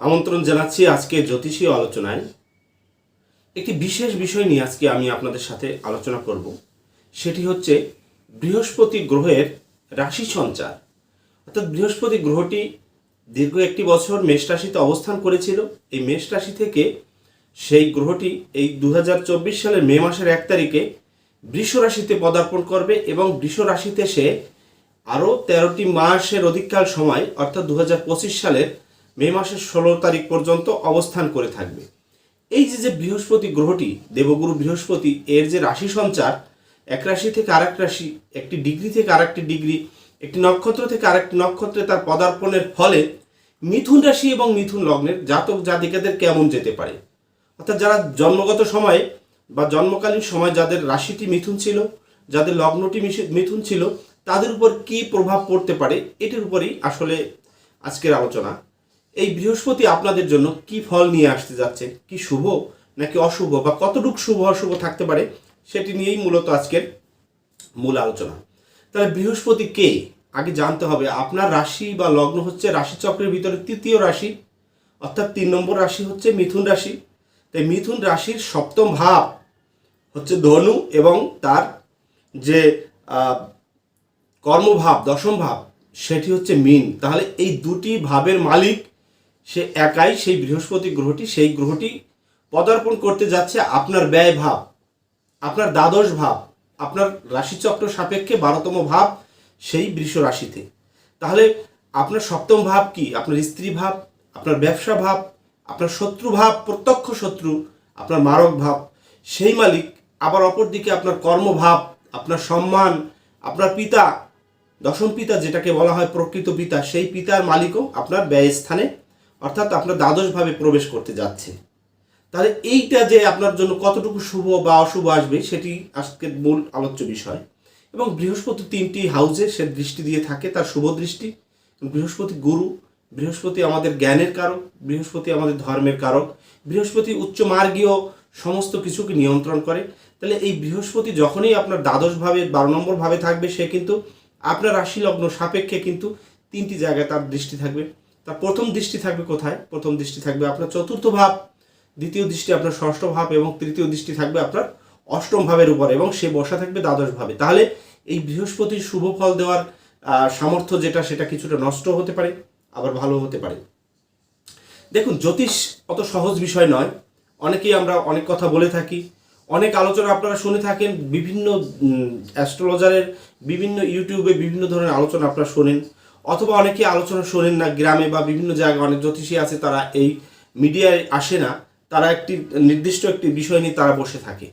আমন্ত্রণ জানাচ্ছি আজকে জ্যোতিষী আলোচনায়। একটি বিশেষ বিষয় নিয়ে আজকে আমি আপনাদের সাথে আলোচনা করব। সেটি হচ্ছে বৃহস্পতি গ্রহের রাশি সঞ্চার। অর্থাৎ বৃহস্পতি গ্রহটি দীর্ঘ একটি বছর মেষ রাশিতে অবস্থান করেছিল। এই মেষ রাশি থেকে সেই গ্রহটি এই দু হাজার চব্বিশ সালের মে মাসের এক তারিখে বৃষ রাশিতে পদার্পণ করবে এবং বৃষ রাশিতে সে আরও তেরোটি মাসের অধিককাল সময়, অর্থাৎ দু হাজার পঁচিশ সালের মে মাসের ষোলো তারিখ পর্যন্ত অবস্থান করে থাকবে। এই যে যে বৃহস্পতি গ্রহটি, দেবগুরু বৃহস্পতি, এর যে রাশি সঞ্চার, এক রাশি থেকে আরেক রাশি, একটি ডিগ্রি থেকে আরেকটি ডিগ্রি, একটি নক্ষত্র থেকে আরেকটি নক্ষত্রে তার পদার্পণের ফলে মিথুন রাশি এবং মিথুন লগ্নের জাতক জাতিকাদের কেমন যেতে পারে? অর্থাৎ যারা জন্মগত সময়ে বা জন্মকালীন সময় যাদের রাশিটি মিথুন ছিল, যাদের লগ্নটি মিথুন ছিল, তাদের উপর কি প্রভাব পড়তে পারে? এটির উপরেই আসলে আজকের আলোচনা। এই বৃহস্পতি আপনাদের জন্য কি ফল নিয়ে আসতে যাচ্ছে? কি শুভ নাকি অশুভ বা কতটুকু শুভ অশুভ থাকতে পারে সেটি নিয়েই মূলত আজকের মূল আলোচনা। তাহলে বৃহস্পতি কে? আগে জানতে হবে, আপনার রাশি বা লগ্ন হচ্ছে রাশিচক্রের ভিতরে তৃতীয় রাশি, অর্থাৎ তিন নম্বর রাশি হচ্ছে মিথুন রাশি। তাই মিথুন রাশির সপ্তম ভাব হচ্ছে ধনু এবং তার যে কর্মভাব, দশম ভাব, সেটি হচ্ছে মিন। তাহলে এই দুটি ভাবের মালিক সে একাই সেই বৃহস্পতি গ্রহটি, সেই গ্রহটি পদার্পণ করতে যাচ্ছে আপনার ব্যয় ভাব, আপনার দ্বাদশ ভাব, আপনার রাশিচক্র সাপেক্ষে বারোতম ভাব সেই বৃষ রাশিতে। তাহলে আপনার সপ্তম ভাব কি? আপনার স্ত্রী ভাব, আপনার ব্যবসা ভাব, আপনার শত্রু ভাব, প্রত্যক্ষ শত্রু, আপনার মারক ভাব। সেই মালিক আবার অপরদিকে আপনার কর্মভাব আপনার সম্মান, আপনার পিতা, দশম পিতা যেটাকে বলা হয় প্রকৃত পিতা, সেই পিতার মালিকও আপনার ব্যয় স্থানে অর্থাৎ আপনার দ্বাদশভাবে প্রবেশ করতে যাচ্ছে। তাহলে এইটা যে আপনার জন্য কতটুকু শুভ বা অশুভ আসবে, সেটি আজকের মূল আলোচ্য বিষয়। এবং বৃহস্পতি তিনটি হাউজে সে দৃষ্টি দিয়ে থাকে, তার শুভ দৃষ্টি। বৃহস্পতি গুরু, বৃহস্পতি আমাদের জ্ঞানের কারক, বৃহস্পতি আমাদের ধর্মের কারক, বৃহস্পতি উচ্চ মার্গীয় সমস্ত কিছুকে নিয়ন্ত্রণ করে। তাহলে এই বৃহস্পতি যখনই আপনার দ্বাদশ ভাবে বারো নম্বর ভাবে থাকবে, সে কিন্তু আপনার রাশি লগ্ন সাপেক্ষে কিন্তু তিনটি জায়গায় তার দৃষ্টি থাকবে। তার প্রথম দৃষ্টি থাকবে কোথায়? প্রথম দৃষ্টি থাকবে আপনার চতুর্থ ভাব, দ্বিতীয় দৃষ্টি আপনার ষষ্ঠ ভাব এবং তৃতীয় দৃষ্টি থাকবে আপনার অষ্টম ভাবের উপরে এবং সে বসা থাকবে দ্বাদশ ভাবে। তাহলে এই বৃহস্পতির শুভ ফল দেওয়ার সামর্থ্য যেটা সেটা কিছুটা নষ্ট হতে পারে, আবার ভালো হতে পারে। দেখুন, জ্যোতিষ অত সহজ বিষয় নয়। অনেকেই আমরা অনেক কথা বলে থাকি, অনেক আলোচনা আপনারা শুনে থাকেন, বিভিন্ন অ্যাস্ট্রোলজারের বিভিন্ন ইউটিউবে বিভিন্ন ধরনের আলোচনা আপনারা শোনেন। অথবা অনেকে আলোচনা শোনেন না, গ্রামে বা বিভিন্ন জায়গায় অনেক জ্যোতিষী আছে, তারা এই মিডিয়ায় আসে না, তারা একটি নির্দিষ্ট একটি বিষয় নিয়ে তারা বসে থাকে।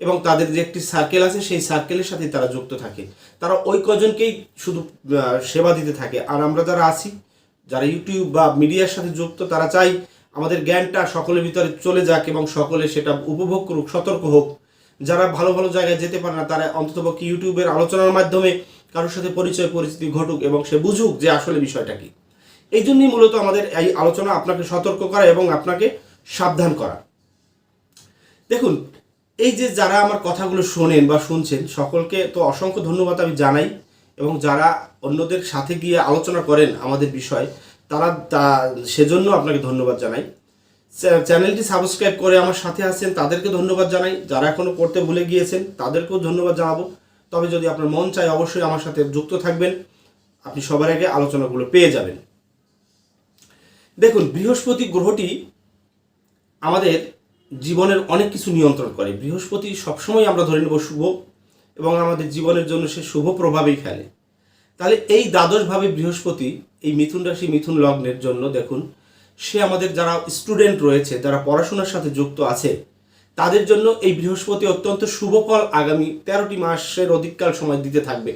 এবং তাদের যে একটি সার্কেল আছে, সেই সার্কেলের সাথে তারা যুক্ত থাকে। তারা ওই কজনকেই শুধু সেবা দিতে থাকে। আর আমরা যারা আছি, যারা ইউটিউব বা মিডিয়ার সাথে যুক্ত, তারা চাই আমাদের জ্ঞানটা সকলের ভিতরে চলে যাক এবং সকলে সেটা উপভোগ করুক, সতর্ক হোক। যারা ভালো ভালো জায়গায় যেতে পারে না, তারা অন্ততপক্ষে ইউটিউবের আলোচনার মাধ্যমে কারোর সাথে পরিচয়, পরিস্থিতি ঘটুক এবং সে বুঝুক যে আসলে বিষয়টা কি। এই জন্যই মূলত আমাদের এই আলোচনা আপনাকে সতর্ক করা এবং আপনাকে সাবধান করা। দেখুন, এই যে যারা আমার কথাগুলো শোনেন বা শুনছেন, সকলকে তো অসংখ্য ধন্যবাদ আমি জানাই এবং যারা অন্যদের সাথে গিয়ে আলোচনা করেন আমাদের বিষয়, তারা তা- সেজন্য আপনাকে ধন্যবাদ জানাই। চ্যা- চ্যানেলটি সাবস্ক্রাইব করে আমার সাথে আছেন তাদেরকে ধন্যবাদ জানাই। যারা এখনও করতে ভুলে গিয়েছেন, তাদেরকেও ধন্যবাদ জানাব। তবে যদি আপনার মন চায়, অবশ্যই আমার সাথে যুক্ত থাকবেন। আপনি সবার আগে আলোচনাগুলো পেয়ে যাবেন। দেখুন, বৃহস্পতি গ্রহটি আমাদের জীবনের অনেক কিছু নিয়ন্ত্রণ করে। বৃহস্পতি সবসময় আমরা ধরে নেব শুভ এবং আমাদের জীবনের জন্য সে শুভ প্রভাবেই ফেলে। তাহলে এই দ্বাদশভাবে বৃহস্পতি, এই মিথুন রাশি, মিথুন লগ্নের জন্য দেখুন, সে আমাদের যারা স্টুডেন্ট রয়েছে, যারা পড়াশোনার সাথে যুক্ত আছে তাদের জন্য এই বৃহস্পতি অত্যন্ত শুভ ফল আগামী তেরোটি মাসের অধিককাল সময় দিতে থাকবে।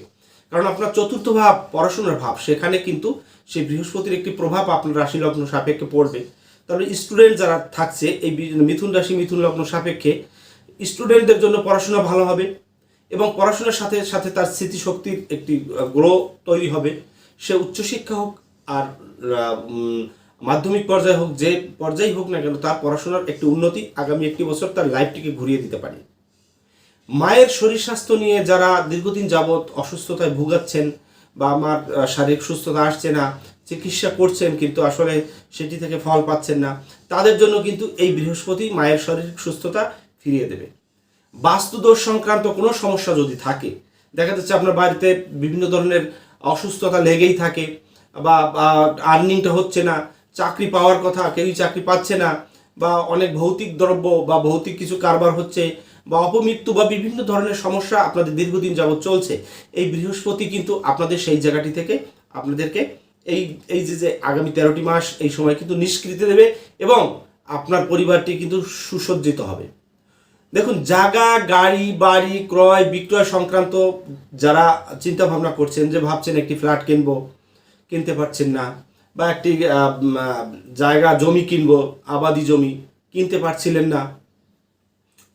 কারণ আপনার চতুর্থ ভাব, পড়াশোনার ভাব, সেখানে কিন্তু সেই বৃহস্পতির একটি প্রভাব আপনার রাশি লগ্ন সাপেক্ষে পড়বে। তাহলে স্টুডেন্ট যারা থাকছে, এই মিথুন রাশি, মিথুন লগ্ন সাপেক্ষে স্টুডেন্টদের জন্য পড়াশোনা ভালো হবে এবং পড়াশোনার সাথে সাথে তার স্মৃতিশক্তির একটি গ্রো তৈরি হবে। সে উচ্চশিক্ষা হোক আর মাধ্যমিক পর্যায়ে হোক, যে পর্যায়ে হোক না কেন, তার পড়াশোনার একটি উন্নতি আগামী একটি বছর তার লাইফটিকে ঘুরিয়ে দিতে পারে। মায়ের শরীর স্বাস্থ্য নিয়ে যারা দীর্ঘদিন যাবৎ অসুস্থতায় ভুগাচ্ছেন বা আমার শারীরিক সুস্থতা আসছে না, চিকিৎসা করছেন কিন্তু আসলে সেটি থেকে ফল পাচ্ছেন না, তাদের জন্য কিন্তু এই বৃহস্পতি মায়ের শারীরিক সুস্থতা ফিরিয়ে দেবে। বাস্তুদোষ সংক্রান্ত কোনো সমস্যা যদি থাকে, দেখা যাচ্ছে আপনার বাড়িতে বিভিন্ন ধরনের অসুস্থতা লেগেই থাকে বা, আর্নিংটা হচ্ছে না চাকরি পাওয়ার কথা, কেউই চাকরি পাচ্ছে না, বা অনেক ভৌতিক দ্রব্য বা ভৌতিক কিছু কারবার হচ্ছে, বা অপমৃত্যু বা বিভিন্ন ধরনের সমস্যা আপনাদের দীর্ঘদিন যাবৎ চলছে, এই বৃহস্পতি কিন্তু আপনাদের সেই জায়গাটি থেকে আপনাদেরকে এই এই যে যে আগামী তেরোটি মাস এই সময় কিন্তু নিষ্কৃতি দেবে এবং আপনার পরিবারটি কিন্তু সুসজ্জিত হবে। দেখুন, জায়গা, গাড়ি, বাড়ি, ক্রয়, বিক্রয় সংক্রান্ত যারা চিন্তা ভাবনা করছেন যে ভাবছেন একটি ফ্ল্যাট কিনবো, কিনতে পারছেন না বা একটি জায়গা, জমি কিনবো, আবাদি জমি, কিনতে পারছিলেন না।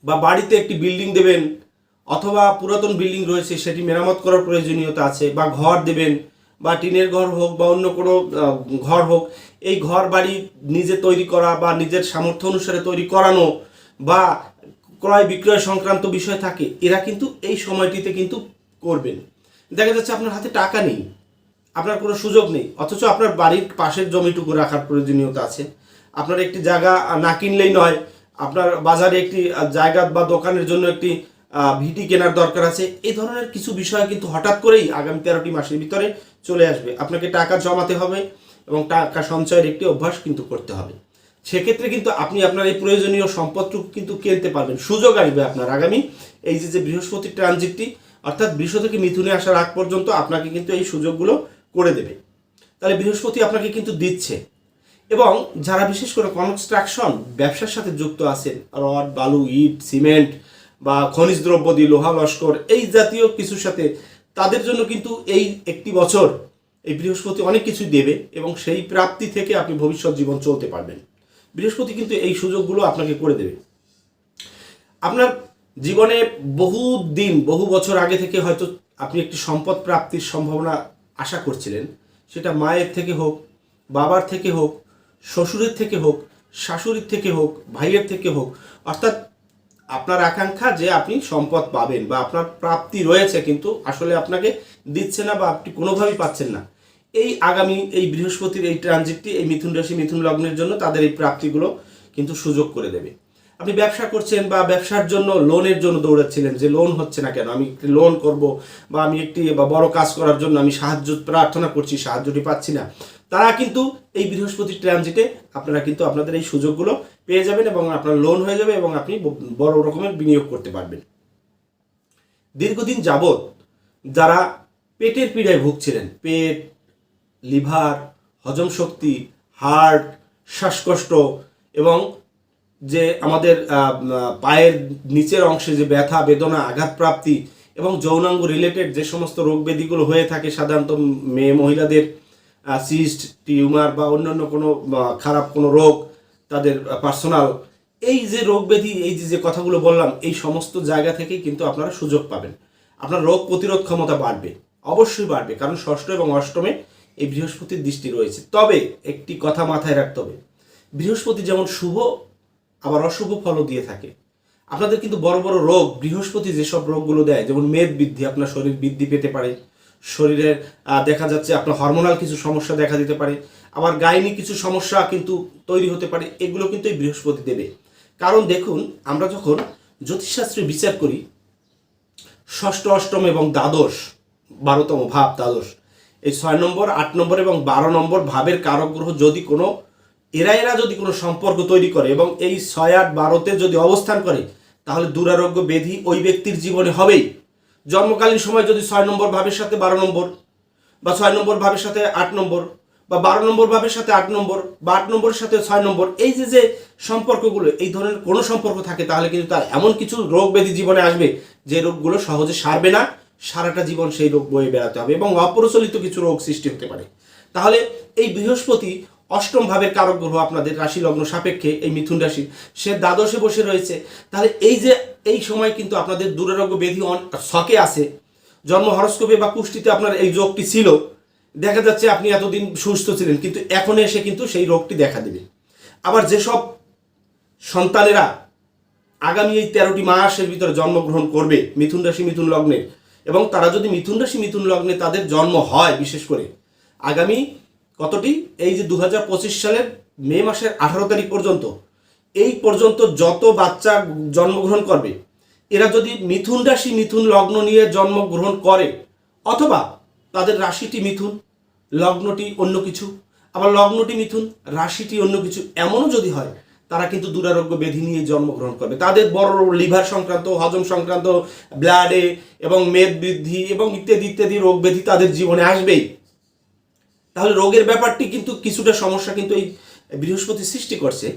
বা বাড়িতে একটি বিল্ডিং দেবেন অথবা পুরাতন বিল্ডিং রয়েছে, সেটি মেরামত করার প্রয়োজনীয়তা আছে, বা ঘর দেবেন, বা টিনের ঘর হোক বা অন্য কোনো ঘর হোক, এই ঘর বাড়ি নিজে তৈরি করা বা নিজের সামর্থ্য অনুসারে তৈরি করানো বা ক্রয় বিক্রয় সংক্রান্ত বিষয় থাকে, এরা কিন্তু এই সময়টিতে কিন্তু করবেন। দেখা যাচ্ছে আপনার হাতে টাকা নেই। আপনার কোনো সুযোগ নেই। অথচ আপনার বাড়ির পাশের জমিটুকু রাখার প্রয়োজনীয়তা আছে। আপনার একটি জায়গা না কিনলেই নয়। আপনার বাজারে একটি জায়গা বা দোকানের জন্য একটি ভিটি কেনার দরকার আছে। এই ধরনের কিছু বিষয় কিন্তু হঠাৎ করেই আগামী তেরোটি মাসের ভিতরে চলে আসবে। আপনাকে টাকা জমাতে হবে এবং টাকা সঞ্চয়ের একটি অভ্যাস কিন্তু করতে হবে। সেক্ষেত্রে কিন্তু আপনি আপনার এই প্রয়োজনীয় সম্পদটুকু কিন্তু কিনতে পারবেন। সুযোগ আসবে আপনার আগামী। এই যে যে বৃহস্পতির ট্রানজিটটি, অর্থাৎ বৃষ থেকে মিথুনে আসার আগ পর্যন্ত আপনাকে কিন্তু এই সুযোগগুলো করে দেবে। তাহলে বৃহস্পতি আপনাকে কিন্তু দিচ্ছে। এবং যারা বিশেষ করে কনস্ট্রাকশন, ব্যবসার সাথে যুক্ত আছেন, রড, বালু, ইট, সিমেন্ট বা খনিজ দ্রব্য দিয়ে লোহা, লস্কর, এই জাতীয় কিছুর সাথে, তাদের জন্য কিন্তু এই একটি বছর এই বৃহস্পতি অনেক কিছু দেবে এবং সেই প্রাপ্তি থেকে আপনি ভবিষ্যৎ জীবন চলতে পারবেন। বৃহস্পতি কিন্তু এই সুযোগগুলো আপনাকে করে দেবে। আপনার জীবনে বহু দিন বহু বছর আগে থেকে হয়তো আপনি একটি সম্পদ প্রাপ্তির সম্ভাবনা আশা করছিলেন। সেটা মায়ের থেকে হোক, বাবার থেকে হোক, শ্বশুরের থেকে হোক, শাশুড়ির থেকে হোক, ভাইয়ের থেকে হোক, অর্থাৎ আপনার আকাঙ্ক্ষা যে আপনি সম্পদ পাবেন বা আপনার প্রাপ্তি রয়েছে কিন্তু আসলে আপনাকে দিচ্ছে না বা আপনি কোনোভাবেই পাচ্ছেন না। এই আগামী, এই বৃহস্পতির এই ট্রানজিটটি, এই মিথুন রাশি, মিথুন লগ্নের জন্য তাদের এই প্রাপ্তিগুলো কিন্তু সুযোগ করে দেবে। আপনি ব্যবসা করছেন বা ব্যবসার জন্য লোনের জন্য দৌড়াচ্ছিলেন, যে লোন হচ্ছে না কেন? আমি একটি লোন করব বা আমি একটি বা বড় কাজ করার জন্য আমি সাহায্য, প্রার্থনা করছি, সাহায্যটি পাচ্ছি না। তারা কিন্তু এই বৃহস্পতি ট্রানজিটে আপনারা কিন্তু আপনাদের এই সুযোগগুলো পেয়ে যাবেন এবং আপনার লোন হয়ে যাবে এবং আপনি বড় রকমের বিনিয়োগ করতে পারবেন। দীর্ঘদিন যাবৎ যারা পেটের পীড়ায় ভুগছিলেন, পেট, লিভার, হজম শক্তি, হার্ট, শ্বাসকষ্ট এবং যে আমাদের পায়ের নিচের অংশে যে ব্যথা, বেদনা, আঘাতপ্রাপ্তি এবং যৌনাঙ্গ রিলেটেড যে সমস্ত রোগ ব্যাধিগুলো হয়ে থাকে সাধারণত মেয়ে মহিলাদের সিস্ট টিউমার বা অন্যান্য কোনো খারাপ কোনো রোগ তাদের পার্সোনাল এই যে রোগ ব্যাধি, এই যে যে কথাগুলো বললাম, এই সমস্ত জায়গা থেকেই কিন্তু আপনারা সুযোগ পাবেন। আপনার রোগ প্রতিরোধ ক্ষমতা বাড়বে, অবশ্যই বাড়বে, কারণ ষষ্ঠ এবং অষ্টমে এই বৃহস্পতির দৃষ্টি রয়েছে। তবে একটি কথা মাথায় রাখতে হবে, বৃহস্পতি যেমন শুভ আবার অশুভ ফলও দিয়ে থাকে। আপনাদের কিন্তু বড় বড় রোগ, বৃহস্পতি যেসব রোগগুলো দেয়, যেমন মেদ বৃদ্ধি, আপনার শরীর বৃদ্ধি পেতে পারে। শরীরের দেখা যাচ্ছে আপনার হরমোনাল কিছু সমস্যা দেখা দিতে পারে। আবার গাইনি কিছু সমস্যা কিন্তু তৈরি হতে পারে, এগুলো কিন্তু এই বৃহস্পতি দেবে। কারণ দেখুন, আমরা যখন জ্যোতিষশাস্ত্রে বিচার করি, ষষ্ঠ অষ্টম এবং দ্বাদশ, বারোতম ভাব, দ্বাদশ, এই ছয় নম্বর, আট নম্বর এবং বারো নম্বর ভাবের কারক গ্রহ যদি কোনো এরা এরা যদি কোনো সম্পর্ক তৈরি করে এবং এই ছয় আট বারোতে যদি অবস্থান করে, তাহলে দুরারোগ্য ব্যাধি ওই ব্যক্তির জীবনে হবেই। জন্মকালীন সময় যদি ছয় নম্বর ভাবের সাথে বারো নম্বর বা ছয় নম্বর ভাবের সাথে আট নম্বর বা বারো নম্বর ভাবের সাথে আট নম্বর বা আট নম্বরের সাথে ছয় নম্বর, এই যে যে সম্পর্কগুলো, এই ধরনের কোনো সম্পর্ক থাকে, তাহলে কিন্তু তার এমন কিছু রোগ ব্যাধি জীবনে আসবে যে রোগগুলো সহজে সারবে না, সারাটা জীবন সেই রোগ বয়ে বেড়াতে হবে এবং অপ্রচলিত কিছু রোগ সৃষ্টি হতে পারে। তাহলে এই বৃহস্পতি অষ্টম ভাবের কারক গ্রহ আপনাদের রাশি লগ্ন সাপেক্ষে এই মিথুন রাশি সে দ্বাদশে বসে রয়েছে। তাহলে এই যে, এই সময় কিন্তু আপনাদের দুরারোগ্য ব্যাধি অন- শকে আছে। জন্ম হরস্কোপে বা কুষ্টিতে আপনার এই রোগটি ছিল। দেখা যাচ্ছে আপনি এতদিন সুস্থ ছিলেন, কিন্তু এখন এসে কিন্তু সেই রোগটি দেখা দেবে। আবার যেসব সন্তানেরা আগামী এই তেরোটি মাসের ভিতরে জন্মগ্রহণ করবে, মিথুন রাশি, মিথুন লগ্নে এবং তারা যদি মিথুন রাশি, মিথুন লগ্নে তাদের জন্ম হয় বিশেষ করে, আগামী কতটি? এই যে দু হাজার পঁচিশ সালের মে মাসের আঠারো তারিখ পর্যন্ত, এই পর্যন্ত যত বাচ্চা জন্মগ্রহণ করবে, এরা যদি মিথুন রাশি, মিথুন লগ্ন নিয়ে জন্মগ্রহণ করে, অথবা তাদের রাশিটি মিথুন, লগ্নটি অন্য কিছু, আবার লগ্নটি মিথুন, রাশিটি অন্য কিছু, এমনও যদি হয়, তারা কিন্তু দুরারোগ্য বেধি নিয়ে জন্মগ্রহণ করবে। তাদের বড় লিভার সংক্রান্ত, হজম সংক্রান্ত, ব্লাডে এবং মেদ বৃদ্ধি এবং ইত্যাদি ইত্যাদি রোগ ব্যাধি তাদের জীবনে আসবেই। তাহলে রোগের ব্যাপারটি কিন্তু কিছুটা সমস্যা কিন্তু এই বৃহস্পতি সৃষ্টি করছে।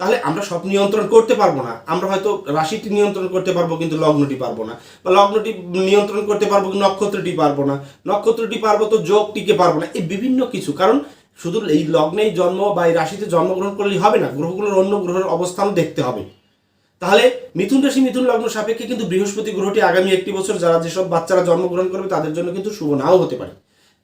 তাহলে আমরা সব নিয়ন্ত্রণ করতে পারব না। আমরা হয়তো রাশিটি নিয়ন্ত্রণ করতে পারব, কিন্তু লগ্নটি পারব না। বা লগ্নটি নিয়ন্ত্রণ করতে পারব, কিন্তু নক্ষত্রটি পারব না। নক্ষত্রটি পারব তো যোগটিকে পারব না। এই বিভিন্ন কিছু। কারণ শুধু এই লগ্নেই জন্ম বা এই রাশিতে জন্মগ্রহণ করলেই হবে না, গ্রহগুলোর অন্য গ্রহের অবস্থানও দেখতে হবে। তাহলে মিথুন রাশি, মিথুন লগ্ন সাপেক্ষে কিন্তু বৃহস্পতি গ্রহটি আগামী একটি বছর যারা যেসব বাচ্চারা জন্মগ্রহণ করবে তাদের জন্য কিন্তু শুভ নাও হতে পারে।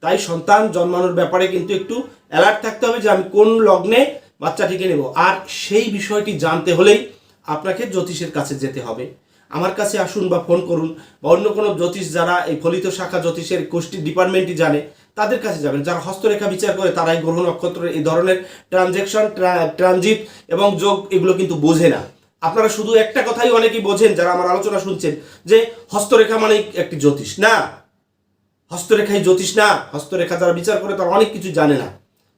তাই সন্তান জন্মানোর ব্যাপারে কিন্তু একটু অ্যালার্ট থাকতে হবে যে আমি কোন লগ্নে বাচ্চাটিকে নেব। আর সেই বিষয়টি জানতে হলেই আপনাকে জ্যোতিষের কাছে যেতে হবে। আমার কাছে আসুন বা ফোন করুন বা অন্য কোনো জ্যোতিষ যারা এই ফলিত শাখা জ্যোতিষের গোষ্ঠী ডিপার্টমেন্টই জানে, তাদের কাছে যাবেন। যারা হস্তরেখা বিচার করে, তারাই গ্রহ নক্ষত্রের এই ধরনের ট্রানজেকশন ট্রানজিট এবং যোগ এগুলো কিন্তু বোঝে না। আপনারা শুধু একটা কথাই অনেকেই বোঝেন, যারা আমার আলোচনা শুনছেন, যে হস্তরেখা মানে একটি জ্যোতিষ। না হস্তরেখাই জ্যোতিষ না, হস্তরেখা যারা বিচার করে তারা অনেক কিছু জানে না।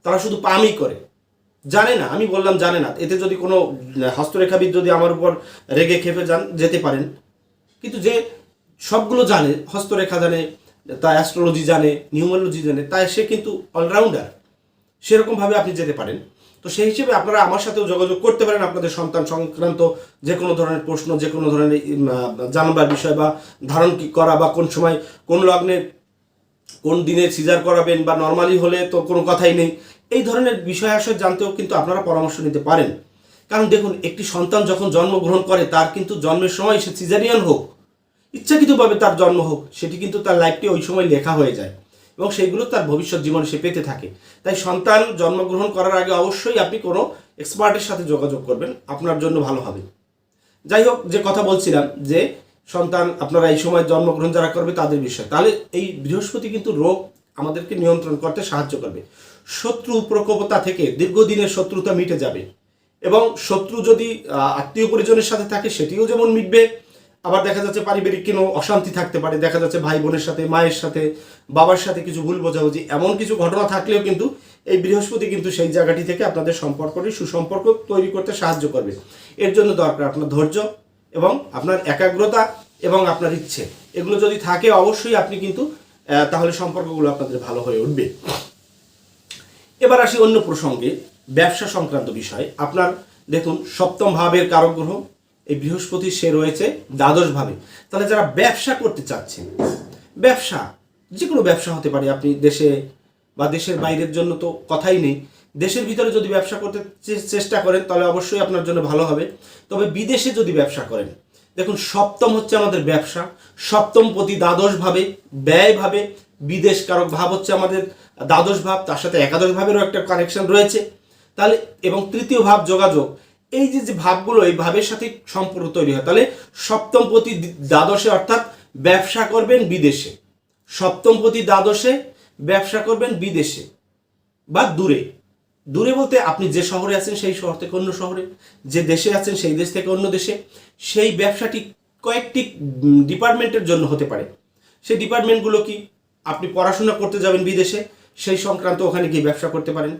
তারা শুধু পামই করে। জানে না, আমি বললাম জানে না। এতে যদি কোনো হস্তরেখাবিদ যদি আমার উপর রেগে খেপে যান, যেতে পারেন। কিন্তু যে সবগুলো জানে, হস্তরেখা জানে তা অ্যাস্ট্রোলজি জানে নিউমোলজি জানে, তাই সে কিন্তু অলরাউন্ডার সেরকমভাবে আপনি যেতে পারেন। তো সেই হিসেবে আপনারা আমার সাথেও যোগাযোগ করতে পারেন আপনাদের সন্তান সংক্রান্ত যে কোনো ধরনের প্রশ্ন, যে কোনো ধরনের জানবার বিষয় বা ধারণ কি করা বা কোন সময় কোন লগ্নে কোন দিনে সিজার করাবেন বা নর্মালি হলে তো কোনো কথাই নেই। এই ধরনের বিষয় আশয় জানতেও কিন্তু আপনারা পরামর্শ নিতে পারেন। কারণ দেখুন, একটি সন্তান যখন জন্মগ্রহণ করে, তার কিন্তু জন্মের সময় সে সিজারিয়ান হোক, ইচ্ছাকৃতভাবে তার জন্ম হোক, সেটি কিন্তু তার লাইফটি ওই সময় লেখা হয়ে যায় এবং সেইগুলো তার ভবিষ্যৎ জীবনে সে পেতে থাকে। তাই সন্তান জন্মগ্রহণ করার আগে অবশ্যই আপনি কোনো এক্সপার্টের সাথে যোগাযোগ করবেন, আপনার জন্য ভালো হবে। যাই হোক, যে কথা বলছিলাম যে সন্তান, আপনারা এই সময় জন্মগ্রহণ যারা করবে তাদের বিষয়। তাহলে এই বৃহস্পতি কিন্তু রোগ আমাদেরকে নিয়ন্ত্রণ করতে সাহায্য করবে। শত্রু প্রকোপতা থেকে দীর্ঘদিনের শত্রুতা মিটে যাবে এবং শত্রু যদি আত্মীয় পরিজনের সাথে থাকে সেটিও যেমন মিটবে, আবার দেখা যাচ্ছে পারিবারিক কোনো অশান্তি থাকতে পারে, দেখা যাচ্ছে ভাই বোনের সাথে, মায়ের সাথে, বাবার সাথে কিছু ভুল বোঝাবুঝি, এমন কিছু ঘটনা থাকলেও কিন্তু এই বৃহস্পতি কিন্তু সেই জায়গাটি থেকে আপনাদের সম্পর্কটি, সুসম্পর্ক তৈরি করতে সাহায্য করবে। এর জন্য দরকার আপনার ধৈর্য এবং আপনার একাগ্রতা এবং আপনার ইচ্ছে। এগুলো যদি থাকে, অবশ্যই আপনি কিন্তু তাহলে সম্পর্কগুলো আপনাদের ভালো হয়ে উঠবে। এবার আসি অন্য প্রসঙ্গে, ব্যবসা সংক্রান্ত বিষয়। আপনার, দেখুন, সপ্তম ভাবের কারক গ্রহ এই বৃহস্পতি সে রয়েছে দ্বাদশ ভাবে। তাহলে যারা ব্যবসা করতে চাচ্ছেন, ব্যবসা, যে কোনো ব্যবসা হতে পারে। আপনি দেশে বা দেশের বাইরের জন্য তো কথাই নেই। দেশের ভিতরে যদি ব্যবসা করতে চেষ্টা করেন, তাহলে অবশ্যই আপনার জন্য ভালো হবে। তবে বিদেশে যদি ব্যবসা করেন, দেখুন, সপ্তম হচ্ছে আমাদের ব্যবসা। সপ্তম প্রতি দ্বাদশ ভাবে ব্যয় ভাবে বিদেশ কারক ভাব হচ্ছে আমাদের দ্বাদশ ভাব, তার সাথে একাদশ ভাবেরও একটা কানেকশন রয়েছে। তাহলে, এবং তৃতীয় ভাব যোগাযোগ। এই যে যে ভাবগুলো, এই ভাবের সাথে সম্পর্ক তৈরি হয়। তাহলে সপ্তম প্রতি দ্বাদশে অর্থাৎ ব্যবসা করবেন বিদেশে। সপ্তম প্রতি দ্বাদশে ব্যবসা করবেন বিদেশে বা দূরে। দূরে বলতে আপনি যে শহরে আছেন, সেই শহর থেকে অন্য শহরে, যে দেশে আছেন, সেই দেশ থেকে অন্য দেশে, সেই ব্যবসাটি কয়েকটি ডিপার্টমেন্টের জন্য হতে পারে। সেই ডিপার্টমেন্টগুলো কি আপনি পড়াশোনা করতে যাবেন বিদেশে, সেই সংক্রান্ত ওখানে গিয়ে ব্যবসা করতে পারেন।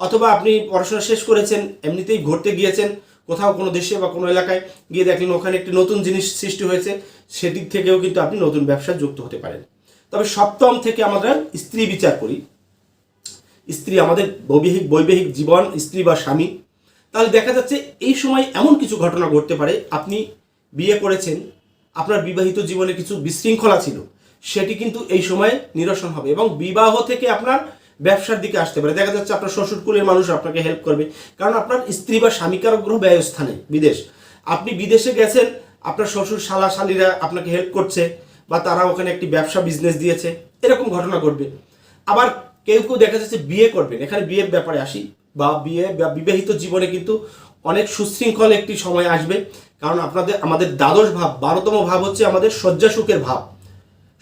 অথবা আপনি পড়াশোনা শেষ করেছেন, এমনিতেই ঘুরতে গিয়েছেন, কোথাও কোনো দেশে বা কোনো এলাকায় গিয়ে দেখলেন ওখানে একটি নতুন জিনিস সৃষ্টি হয়েছে সেদিক থেকেও কিন্তু আপনি নতুন ব্যবসা যুক্ত হতে পারেন। তবে সপ্তম থেকে আমরা স্ত্রী বিচার করি। স্ত্রী আমাদের বৈবাহিক বৈবাহিক জীবন, স্ত্রী বা স্বামী, তাহলে দেখা যাচ্ছে এই সময় এমন কিছু ঘটনা ঘটতে পারে। আপনি বিয়ে করেছেন, আপনার বিবাহিত জীবনে কিছু বিশৃঙ্খলা ছিল, সেটি কিন্তু এই সময়ে নিরসন হবে এবং বিবাহ থেকে আপনার ব্যবসার দিকে আসতে পারে। দেখা যাচ্ছে আপনার শ্বশুরকুলের মানুষ আপনাকে হেল্প করবে, কারণ আপনার স্ত্রী বা স্বামীকার গ্রহ ব্যয়স্থানে বিদেশ। আপনি বিদেশে গেছেন, আপনার শ্বশুর, শালা, শালীরা আপনাকে হেল্প করছে বা তারা ওখানে একটি ব্যবসা বিজনেস দিয়েছে, এরকম ঘটনা ঘটবে। আবার কেউ কেউ দেখা যাচ্ছে বিয়ে করবেন। এখানে বিয়ের ব্যাপারে আসি। বা বিয়ে, বা বিবাহিত জীবনে কিন্তু অনেক সুশৃঙ্খল একটি সময় আসবে। কারণ আপনাদের, আমাদের দ্বাদশ ভাব, বারোতম ভাব হচ্ছে আমাদের শয্যা সুখের ভাব।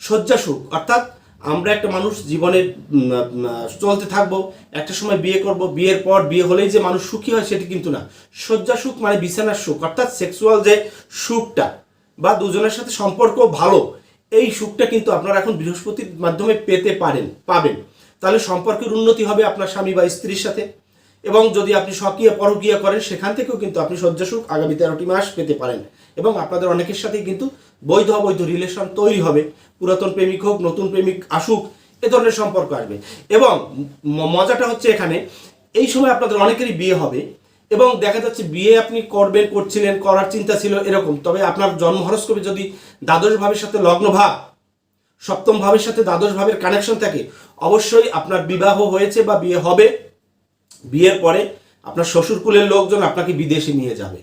শয্যা সুখ, অর্থাৎ আমরা একটা মানুষ জীবনে চলতে থাকব, একটা সময় বিয়ে করব, বিয়ের পর বিয়ে হলেই যে মানুষ সুখী হয় সেটি কিন্তু না। শয্যা সুখ মানে বিছানার সুখ, অর্থাৎ সেক্সুয়াল যে সুখটা বা দুজনের সাথে সম্পর্ক ভালো, এই সুখটা কিন্তু আপনারা এখন বৃহস্পতির মাধ্যমে পেতে পারেন, পাবেন। তাহলে সম্পর্কের উন্নতি হবে আপনার স্বামী বা স্ত্রীর সাথে। এবং যদি আপনি স্বকীয় পরকীয়া করেন, সেখান থেকেও কিন্তু আপনি শয্যা সুখ আগামী তেরোটি মাস পেতে পারেন। এবং আপনাদের অনেকের সাথেই কিন্তু বৈধ অবৈধ রিলেশন তৈরি হবে। পুরাতন প্রেমিক হোক, নতুন প্রেমিক আসুক, এ ধরনের সম্পর্ক আসবে। এবং মজাটা হচ্ছে এখানে, এই সময় আপনাদের অনেকেরই বিয়ে হবে। এবং দেখা যাচ্ছে বিয়ে আপনি করবেন, করছিলেন, করার চিন্তা ছিল এরকম। তবে আপনার জন্ম হরস্কোপে যদি দ্বাদশ ভাবের সাথে লগ্ন ভাব, সপ্তম ভাবের সাথে দ্বাদশ ভাবের কানেকশন থাকে অবশ্যই আপনার বিবাহ হয়েছে বা বিয়ে হবে, বিয়ের পরে আপনার শ্বশুরকুলের লোকজন আপনাকে বিদেশে নিয়ে যাবে।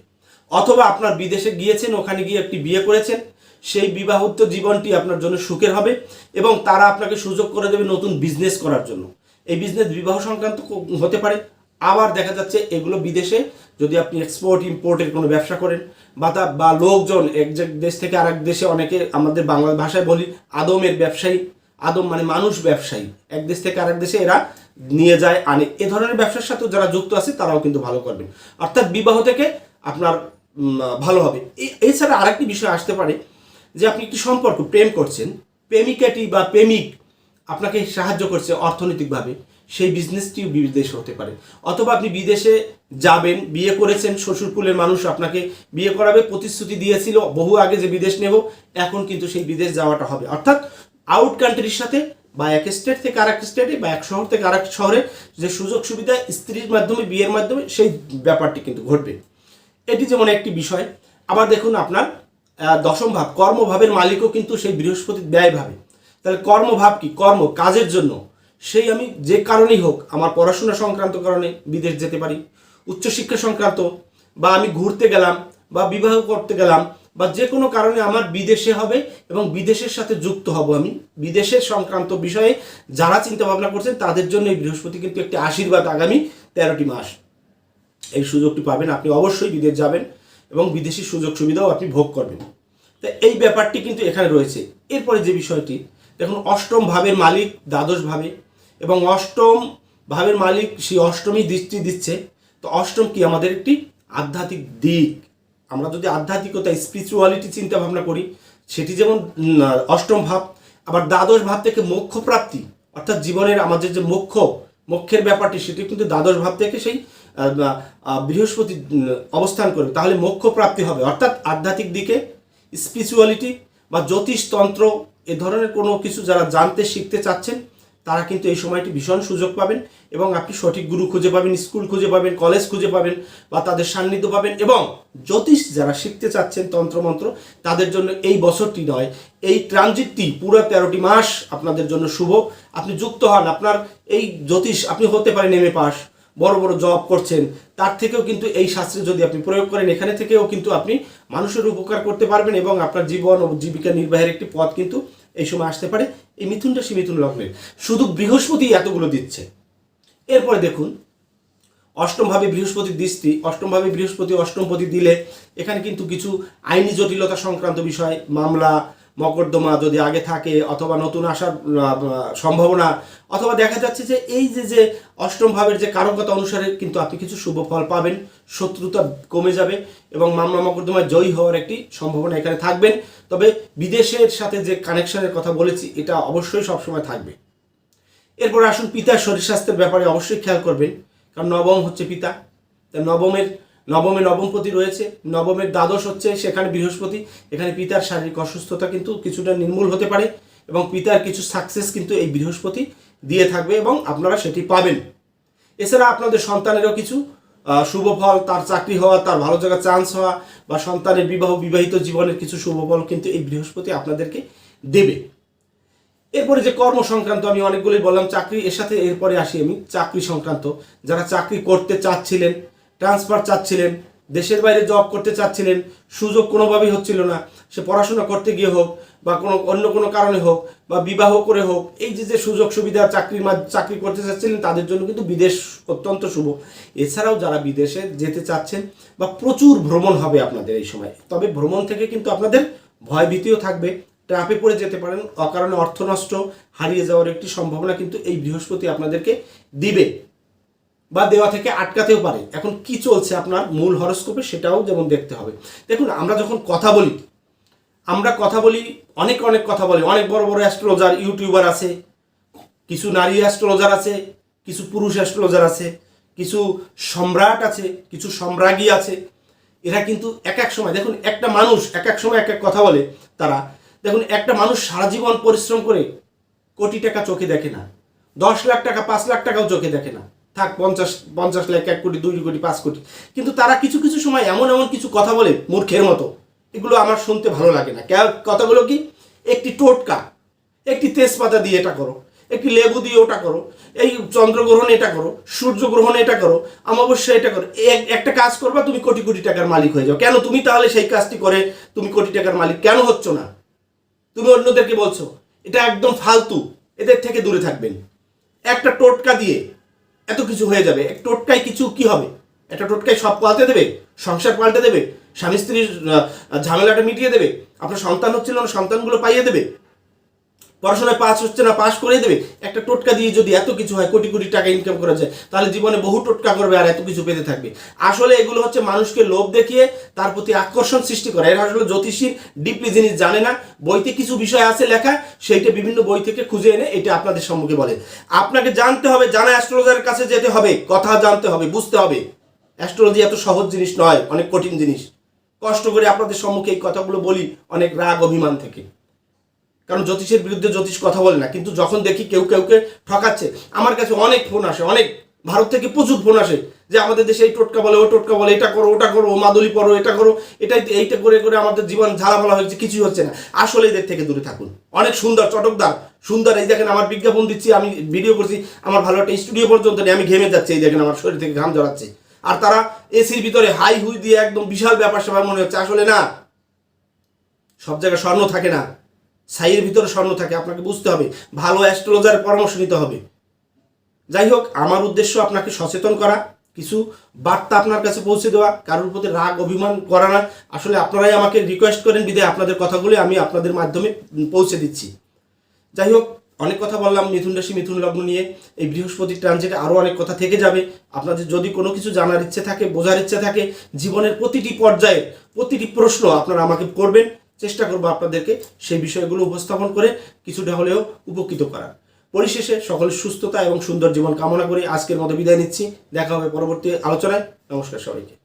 অথবা আপনার বিদেশে গিয়েছেন, ওখানে গিয়ে একটি বিয়ে করেছেন, সেই বিবাহত্ব জীবনটি আপনার জন্য সুখের হবে এবং তারা আপনাকে সুযোগ করে দেবে নতুন বিজনেস করার জন্য। এই বিজনেস বিবাহ সংক্রান্ত হতে পারে। আবার দেখা যাচ্ছে এগুলো বিদেশে যদি আপনি এক্সপোর্ট ইম্পোর্টের কোনো ব্যবসা করেন বা তা বা লোকজন এক দেশ থেকে আরেক দেশে অনেকে আমাদের বাংলা ভাষায় বলি, আদমের ব্যবসায়ী আদম মানে মানুষ ব্যবসায়ী। এক দেশ থেকে আরেক দেশে এরা নিয়ে যায়, আনে। এ ধরনের ব্যবসার সাথেও যারা যুক্ত আছে, তারাও কিন্তু ভালো করবেন। অর্থাৎ বিবাহ থেকে আপনার ভালো হবে। এছাড়া আরেকটি বিষয় আসতে পারে যে আপনি একটি সম্পর্ক, প্রেম করছেন। প্রেমিকাটি বা প্রেমিক আপনাকে সাহায্য করছে অর্থনৈতিকভাবে। সেই বিজনেসটিও বিদেশে হতে পারে। অথবা আপনি বিদেশে যাবেন, বিয়ে করেছেন শ্বশুরকুলের মানুষ আপনাকে বিয়ে করাবে, প্রতিশ্রুতি দিয়েছিল, বহু আগে যে বিদেশ নেব, এখন কিন্তু সেই বিদেশ যাওয়াটা হবে। অর্থাৎ আউট কান্ট্রির সাথে বা এক স্টেট থেকে আরেক স্টেটে বা এক শহর থেকে আরেক শহরে যে সুযোগ সুবিধা স্ত্রীর মাধ্যমে, বিয়ের মাধ্যমে সেই ব্যাপারটি কিন্তু ঘটবে। এটি যেমন একটি বিষয়, আবার দেখুন আপনার দশম ভাব, কর্মভাবের মালিকও কিন্তু সেই বৃহস্পতি ব্যয় ভাবে তাহলে কর্মভাব কি? কর্ম, কাজের জন্য। সেই আমি যে কারণেই হোক, আমার পড়াশোনা সংক্রান্ত কারণে বিদেশ যেতে পারি, উচ্চশিক্ষা সংক্রান্ত, বা আমি ঘুরতে গেলাম, বা বিবাহ করতে গেলাম বা যে কোনো কারণে আমার বিদেশে হবে এবং বিদেশের সাথে যুক্ত হব আমি। বিদেশের সংক্রান্ত বিষয়ে যারা চিন্তা ভাবনা করছেন, তাদের জন্য এই বৃহস্পতি কিন্তু একটি আশীর্বাদ আগামী তেরোটি মাস। এই সুযোগটি পাবেন, আপনি অবশ্যই বিদেশ যাবেন এবং বিদেশি সুযোগ সুবিধাও আপনি ভোগ করবেন। তা এই ব্যাপারটি কিন্তু এখানে রয়েছে। এরপরে যে বিষয়টি, দেখুন, অষ্টম ভাবের মালিক দ্বাদশ ভাবে এবং অষ্টম ভাবের মালিক সেই অষ্টমী দৃষ্টি দিচ্ছে। তো অষ্টম কি? আমাদের একটি আধ্যাত্মিক দিক। আমরা যদি আধ্যাত্মিকতা স্পিরিচুয়ালিটি চিন্তা ভাবনা করি, সেটি যেমন অষ্টম ভাব, আবার দ্বাদশ ভাব থেকে মোক্ষ প্রাপ্তি অর্থাৎ জীবনের আমাদের যে মোক্ষ, মোক্ষের ব্যাপারটি, সেটি কিন্তু দ্বাদশ ভাব থেকে সেই বৃহস্পতি অবস্থান করবে। তাহলে মোক্ষ প্রাপ্তি হবে। অর্থাৎ আধ্যাত্মিক দিকে স্পিরিচুয়ালিটি বা জ্যোতিষতন্ত্র, এ ধরনের কোনো কিছু যারা জানতে, শিখতে চাচ্ছেন তারা কিন্তু এই সময়টি ভীষণ সুযোগ পাবেন এবং আপনি সঠিক গুরু খুঁজে পাবেন, স্কুল খুঁজে পাবেন কলেজ খুঁজে পাবেন বা তাদের সান্নিধ্য পাবেন এবং জ্যোতিষ যারা শিখতে চাচ্ছেন তন্ত্রমন্ত্র, তাদের জন্য এই বছরটি নয়, এই ট্রানজিটটি পুরো তেরোটি মাস আপনাদের জন্য শুভ। আপনি যুক্ত হন, আপনার এই জ্যোতিষ, আপনি হতে পারেন এ পাস বড় বড় জব করছেন, তার থেকেও কিন্তু এই শাস্ত্রে যদি আপনি প্রয়োগ করেন, এখানে থেকেও কিন্তু আপনি মানুষের উপকার করতে পারবেন এবং আপনার জীবন ও জীবিকা নির্বাহের একটি পথ কিন্তু এই সময় আসতে পারে। এই মিথুনটা রাশি মিথুন লগ্নের। শুধু বৃহস্পতি এতগুলো দিচ্ছে। এরপরে দেখুন, অষ্টমভাবে বৃহস্পতির দৃষ্টি, অষ্টমভাবে বৃহস্পতি, অষ্টমপতি দিলে এখানে কিন্তু কিছু আইনি জটিলতা সংক্রান্ত বিষয়, মামলা মকদ্দমা যদি আগে থাকে অথবা নতুন আসার সম্ভাবনা, অথবা দেখা যাচ্ছে যে এই যে যে অষ্টম ভাবের যে কারকতা অনুসারে কিন্তু আপনি কিছু শুভ ফল পাবেন, শত্রুতা কমে যাবে এবং মামলা মকদ্দমায় জয়ী হওয়ার একটি সম্ভাবনা এখানে থাকবেন তবে বিদেশের সাথে যে কানেকশনের কথা বলেছি, এটা অবশ্যই সবসময় থাকবে। এরপর আসুন পিতার শরীর স্বাস্থ্যের ব্যাপারে অবশ্যই খেয়াল করবেন, কারণ নবম হচ্ছে পিতা। তা নবমের নবমে নবমপতি রয়েছে নবমের দ্বাদশ হচ্ছে সেখানে বৃহস্পতি, এখানে পিতার শারীরিক অসুস্থতা কিন্তু কিছুটা নির্মূল হতে পারে এবং পিতার কিছু সাকসেস কিন্তু এই বৃহস্পতি দিয়ে থাকবে এবং আপনারা সেটি পাবেন। এছাড়া আপনাদের সন্তানেরও কিছু শুভ ফল, তার চাকরি হওয়া, তার ভালো জায়গায় চান্স হওয়া বা সন্তানের বিবাহ, বিবাহিত জীবনের কিছু শুভ ফল কিন্তু এই বৃহস্পতি আপনাদেরকে দেবে। এরপরে যে কর্ম সংক্রান্ত, আমি অনেকগুলোই বললাম, চাকরি এর সাথে এরপরে আসি আমি, চাকরি সংক্রান্ত। যারা চাকরি করতে চাচ্ছিলেন ট্রান্সফার চাচ্ছিলেন, দেশের বাইরে জব করতে চাচ্ছিলেন, সুযোগ কোনোভাবেই হচ্ছিল না। সে পড়াশোনা করতে গিয়ে হোক বা কোনো অন্য কোনো কারণে হোক বা বিবাহ করে হোক, এই যে যে সুযোগ সুবিধা চাকরির চাকরি করতে চাচ্ছিলেন, তাদের জন্য কিন্তু বিদেশ অত্যন্ত শুভ। এছাড়াও যারা বিদেশে যেতে চাচ্ছেন বা প্রচুর ভ্রমণ হবে আপনাদের এই সময়। তবে ভ্রমণ থেকে কিন্তু আপনাদের ভয়ভীতিও থাকবে। ট্রাপে পড়ে যেতে পারেন, অকারণে অর্থ নষ্ট হারিয়ে যাওয়ার একটি সম্ভাবনা কিন্তু এই বৃহস্পতি আপনাদেরকে দিবে। বা দেওয়া থেকে আটকাতেও পারে। এখন কি চলছে আপনার মূল হরস্কোপে সেটাও যেমন দেখতে হবে। দেখুন, আমরা যখন কথা বলি, আমরা কথা বলি, অনেক অনেক কথা বলি, অনেক বড় বড় অ্যাস্ট্রোলজার, ইউটিউবার আছে, কিছু নারী অ্যাস্ট্রোলজার আছে, কিছু পুরুষ অ্যাস্ট্রোলজার আছে, কিছু সম্রাট আছে, কিছু সম্রাজ্ঞী আছে, এরা কিন্তু এক এক সময়, দেখুন, একটা মানুষ এক এক সময় এক এক কথা বলে তারা। দেখুন, একটা মানুষ সারা জীবন পরিশ্রম করে কোটি টাকা চোখে দেখে না, দশ লাখ টাকা, পাঁচ লাখ টাকাও চোখে দেখে না। থাক, পঞ্চাশ পঞ্চাশ লাখ, এক কোটি, দুই কোটি, পাঁচ কোটি। কিন্তু তারা কিছু কিছু সময় এমন এমন কিছু কথা বলে মূর্খের মতো। এগুলো আমার শুনতে ভালো লাগে না। কথাগুলো কি? একটি টোটকা, একটি তেজপাতা দিয়ে এটা করো, একটি লেবু দিয়ে ওটা করো, এই চন্দ্রগ্রহণ এটা করো, সূর্যগ্রহণ এটা করো, অমাবস্যা এটা করো। এক- একটা কাজ করবা, তুমি কোটি কোটি টাকার মালিক হয়ে যাও। কেন? তুমি তাহলে সেই কাজটি করে তুমি কোটি টাকার মালিক কেন হচ্ছ না? তুমি অন্যদেরকে বলছো, এটা একদম ফালতু। এদের থেকে দূরে থাকবেন। একটা টোটকা দিয়ে এত কিছু হয়ে যাবে। এক টোটকায় কিছু কি হবে? একটা টোটকায় সব পাল্টে দেবে? সংসার পাল্টে দেবে? স্বামী স্ত্রীর ঝামেলাটা মিটিয়ে দেবে? আপনার সন্তান হচ্ছিল না, সন্তানগুলো পাইয়ে দেবে? পড়াশোনায় পাস হচ্ছে না পাস করে দেবে। একটা টোটকা দিয়ে যদি এত কিছু হয়, কোটি কোটি টাকা ইনকাম করা যায়, তাহলে জীবনে বহু টোটকা করবে আর এত কিছু পেতে থাকবে। আসলে এগুলো হচ্ছে মানুষকে লোভ দেখিয়ে তার প্রতি আকর্ষণ সৃষ্টি করে। এরা আসলে জ্যোতিষীর ডিপলি জিনিস জানে না। বইতে কিছু বিষয় আছে লেখা, সেইটা বিভিন্ন বই থেকে খুঁজে এনে এটা আপনাদের সম্মুখে বলে। আপনাকে জানতে হবে, জানা অ্যাস্ট্রোলজারের কাছে যেতে হবে, কথা জানতে হবে, বুঝতে হবে। অ্যাস্ট্রোলজি এত সহজ জিনিস নয়, অনেক কঠিন জিনিস। কষ্ট করে আপনাদের সম্মুখে এই কথাগুলো বলি, অনেক রাগ, অভিমান থেকে। কারণ জ্যোতিষের বিরুদ্ধে জ্যোতিষ কথা বলে না। কিন্তু যখন দেখি কেউ কেউকে ঠকাচ্ছে, আমার কাছে অনেক ফোন আসে, অনেক ভারত থেকে প্রচুর ফোন আসে যে আমাদের দেশে এই টোটকা বলে, ও টোটকা বলে, এটা করো, ওটা করো মাদুলি পড়ো এটা করো, এটাই এইটা করে করে আমাদের জীবন ঝালাফালা হয়েছে কিছুই হচ্ছে না। আসলে এদের থেকে দূরে থাকুন। অনেক সুন্দর, চটকদার, সুন্দর, এই দেখেন আমার বিজ্ঞাপন দিচ্ছি, আমি ভিডিও করছি, আমার ভালো একটা স্টুডিও পর্যন্ত নেই, আমি ঘেমে যাচ্ছি, এই দেখেন আমার শরীর থেকে ঘাম জড়াচ্ছে আর তারা এসির ভিতরে হাই হুই দিয়ে একদম বিশাল ব্যাপার স্যাপার মনে হচ্ছে, আসলে না, সব জায়গায় স্বর্ণ থাকে না। সাইয়ের ভিতরে স্বর্ণ থাকে, আপনাকে বুঝতে হবে। ভালো অ্যাস্ট্রোলজারের পরামর্শ নিতে হবে। যাই হোক, আমার উদ্দেশ্য আপনাকে সচেতন করা, কিছু বার্তা আপনার কাছে পৌঁছে দেওয়া, কারোর প্রতি রাগ, অভিমান করা না। আসলে আপনারাই আমাকে রিকোয়েস্ট করেন বিদায় আপনাদের কথাগুলি আমি আপনাদের মাধ্যমে পৌঁছে দিচ্ছি। যাই হোক, অনেক কথা বললাম মিথুন রাশি, মিথুন লগ্ন নিয়ে। এই বৃহস্পতি ট্রানজিটে আরও অনেক কথা থেকে যাবে। আপনাদের যদি কোনো কিছু জানার ইচ্ছে থাকে, বোঝার ইচ্ছে থাকে, জীবনের প্রতিটি পর্যায়ে প্রতিটি প্রশ্ন আপনারা আমাকে করবেন। চেষ্টা করব আপনাদেরকে সেই বিষয়গুলো উপস্থাপন করে কিছুটা হলেও উপকৃত করার। পরিশেষে সকলের সুস্থতা এবং সুন্দর জীবন কামনা করে আজকের মতো বিদায় নিচ্ছি। দেখা হবে পরবর্তী আলোচনায়। নমস্কার সবাইকে।